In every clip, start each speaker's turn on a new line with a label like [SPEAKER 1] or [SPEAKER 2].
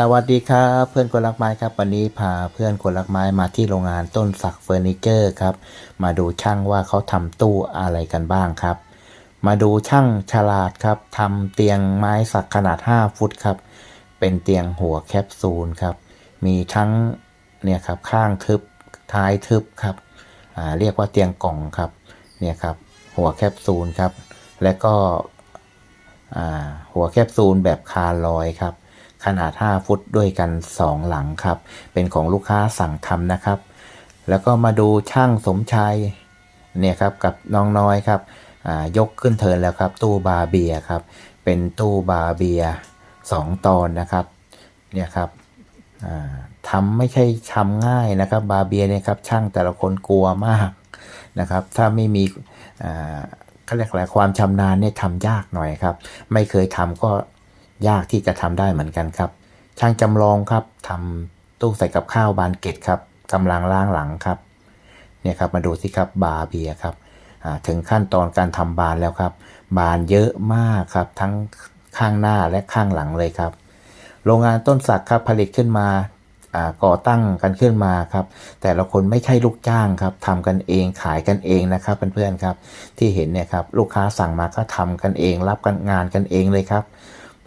[SPEAKER 1] สวัสดีครับเพื่อนคนรักไม้ครับ วันนี้พาเพื่อนคนรักไม้มาที่โรงงานต้นสักเฟอร์นิเจอร์ครับ มาดูช่างว่าเขาทำตู้อะไรกันบ้างครับ มาดูช่างฉลาดครับทำเตียงไม้สักขนาด 5 ฟุตครับ เป็นเตียงหัวแคปซูลครับ มีทั้งเนี่ยครับข้างทึบท้ายทึบครับอ่าเรียกว่าเตียงกล่องครับเนี่ยครับหัวแคปซูลครับ และก็อ่าหัวแคปซูลแบบคารลอยครับ ขนาด 5 ฟุตด้วยกัน 2 หลังครับ เป็นของลูกค้าสั่งทำนะครับ แล้วก็มาดูช่างสมชายเนี่ยครับกับน้องน้อยครับยกขึ้นเทินแล้วครับ ตู้บาเบียครับ เป็นตู้บาเบีย2ตอนนะครับเนี่ยครับทำไม่ใช่ทำง่ายนะครับ บาเบียเนี่ยครับช่างแต่ละคนกลัวมากนะครับ ถ้าไม่มีเขาเรียกอะไรความชำนาญเนี่ยทำยากหน่อยครับ ไม่เคยทำก็ ยากที่จะทำได้เหมือนกันครับ ช่างจำลองครับทำตู้ใส่กับข้าวบานเกตครับกำลังล้างหลังครับเนี่ยครับมาดูสิครับบาร์เบียครับถึงขั้นตอนการทำบานแล้วครับ บานเยอะมากครับ ทั้งข้างหน้าและข้างหลังเลยครับ โรงงานต้นสักครับผลิตขึ้นมาก่อตั้งกันขึ้นมาครับ แต่ละคนไม่ใช่ลูกจ้างครับทำกันเองขายกันเองนะครับเพื่อนๆครับ ที่เห็นเนี่ยครับลูกค้าสั่งมาก็ทำกันเอง รับกันงานกันเองเลยครับ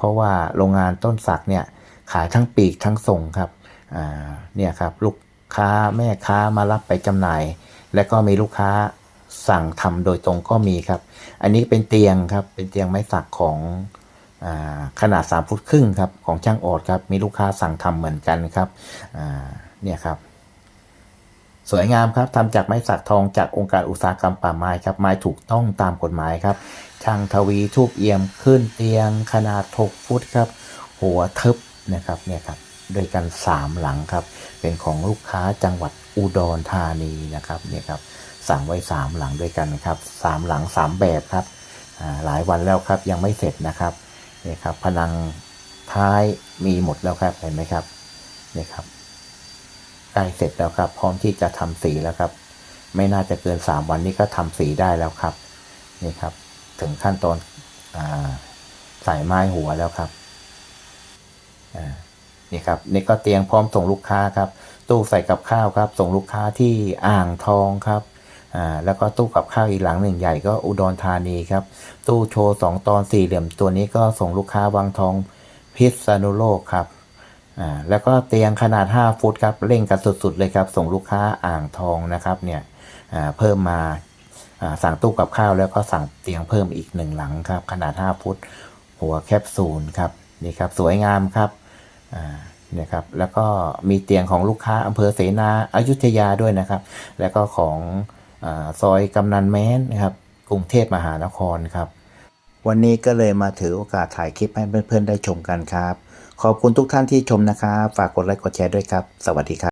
[SPEAKER 1] เพราะว่าโรงงานต้นสักเนี่ยขายทั้งปีกทั้งส่งครับเนี่ยครับลูกค้าแม่ค้ามารับไปจำหน่าย และก็มีลูกค้าสั่งทำโดยตรงก็มีครับ อันนี้เป็นเตียงครับเป็นเตียงไม้สักของอขนาด3ฟุตครึ่งครับของช่างโอดครับมีลูกค้าสั่งทำเหมือนกันครับเนี่ยครับสวยงามครับทำจากไม้สักทองจากองค์การอุตสาหกรรมป่าไม้ครับไม้ถูกต้องตามกฎหมายครับ ช่างทวีทูบเอี่ยมขึ้นเตียงขนาด 6 ฟุตครับ หัวทึบนะครับเนี่ยครับด้วยกัน 3 หลังครับ เป็นของลูกค้าจังหวัดอุดรธานีนะครับเนี่ยครับสั่งไว้ 3 หลังด้วยกันครับสามหลัง 3 แบบครับหลายวันแล้วครับยังไม่เสร็จนะครับเนี่ยครับพนังท้ายมีหมดแล้วครับเห็นไหมครับเนี่ยครับใกล้เสร็จแล้วครับ พร้อมที่จะทำสีแล้วครับ ไม่น่าจะเกิน 3 วันนี้ก็ทำสีได้แล้วครับนี่ครับ ถึงขั้นตอนอาใส่ไม้หัวแล้วครับนี่ครับนี่ก็เตียงพร้อมส่งลูกค้าครับ ตู้ใส่กับข้าวครับ ส่งลูกค้าที่อ่างทองครับแล้วก็ตู้กับข้าวอีกหลังหนึ่งใหญ่ก็อุดรธานีครับ ตู้โชว์สองตอนสี่เหลี่ยมตัวนี้ก็ส่งลูกค้าวังทองพิษณุโลกครับแล้วก็เตียงขนาด 5 ฟุตครับเร่งกันสุดๆเลยครับ ส่งลูกค้าอ่างทองนะครับเนี่ยเพิ่มมา สั่งตู้กับข้าวแล้วก็สั่งเตียงเพิ่มอีกหนึ่งหลังครับ ขนาด 5 ฟุต หัวแคปซูลครับนี่ครับสวยงามครับเนี่ยครับแล้วก็มีเตียงของลูกค้าอำเภอเสนาอายุทยาด้วยนะครับ แล้วก็ของอซอยกำนันแม้นนะครับกรุงเทพมหานครครับ วันนี้ก็เลยมาถือโอกาสถ่ายคลิปให้เพื่อนๆได้ชมกันครับ ขอบคุณทุกท่านที่ชมนะครับ ฝากกดไลค์กดแชร์ด้วยครับ สวัสดีครับ